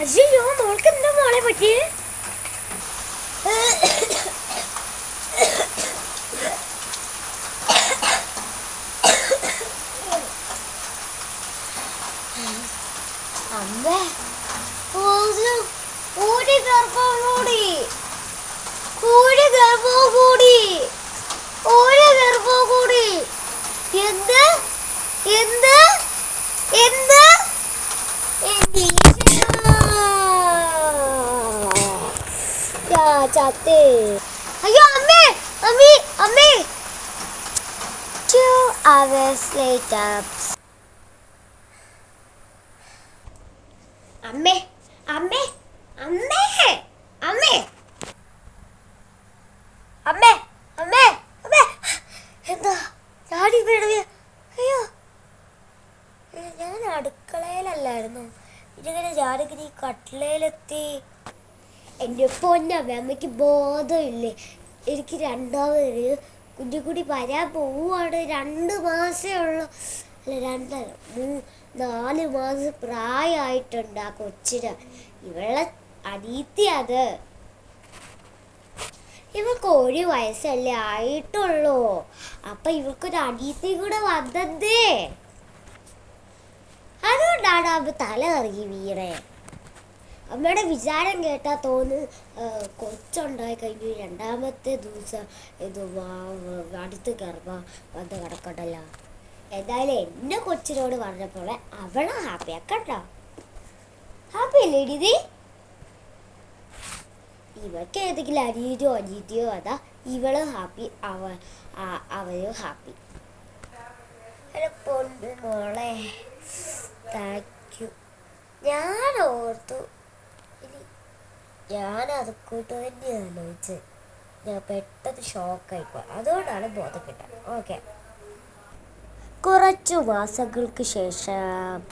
അയ്യോ മോൾക്ക് എന്താ മോളെ പറ്റി അമ്മേ ഒരു ഒരു ഗർഭം കൂടി ഗർഭം കൂടി ഒരു ഗർഭം കൂടി എന്ത്? എന്ത്? എന്ത്? എന്റെ ഈശ്വരാ. യാ, ചത്തേ അയ്യോ അമ്മേ അമ്മേ അമ്മേ Two hours later. അമ്മേ അമ്മേ അമ്മേ അമ്മേ അമ്മേ അമ്മേ അമ്മേ എന്താ ഞാനീ വീണത് അയ്യോ. ഞാൻ അടുക്കളയിലല്ലായിരുന്നു ഇതിങ്ങനെ ഞാനിങ്ങനെ ഈ കട്ടിലയിലെത്തി എന്റെ പൊന്ന അമ്മയ്ക്ക് ബോധമില്ലേ? എനിക്ക് രണ്ടാമതൊരു കുഞ്ഞു കൂടി വരാൻ പോവുകയാണ് രണ്ട് മാസമേ ഉള്ളൂ. അല്ല രണ്ടല്ല മൂ നാല് മാസം പ്രായമായിട്ടുണ്ട് ആ കൊച്ചിന്. ഇവളെ അനീത്തി അത് ഇവൾക്ക് ഒരു വയസ്സല്ലേ ആയിട്ടുള്ളൂ. അപ്പൊ ഇവൾക്കൊരു അനീത്തി കൂടെ വന്നതേ അതുകൊണ്ടാണ് അവ തല കറങ്ങി വീണേ. അമ്മയുടെ വിചാരം കേട്ടാൽ തോന്നു കൊച്ചുണ്ടായി കഴിഞ്ഞു. രണ്ടാമത്തെ ദിവസം ഇത് അടുത്ത് ഗർഭ വന്ന് കിടക്കണ്ടല്ലോ. എന്തായാലും എന്റെ കൊച്ചിനോട് പറഞ്ഞപ്പോൾ അവളെ ഹാപ്പി ആക്കണ്ട ഹാപ്പി അല്ലേ ഇടി ഇവർക്ക് ഏതെങ്കിലും അനീതിയോ അനീതിയോ അതാ ഇവൾ ഹാപ്പി അവ അവയോ ഹാപ്പി. പൊന്നു മോളെ. താങ്ക് യു ഞാൻ ഓർത്തു ഇനി ഞാൻ കൂട്ട് തന്നെ ആലോചിച്ച്. ഞാൻ പെട്ടെന്ന് ഷോക്കായിപ്പോ അതുകൊണ്ടാണ് ബോധം കിട്ടാൻ. ഓക്കെ കുറച്ചു മാസങ്ങൾക്ക് ശേഷം.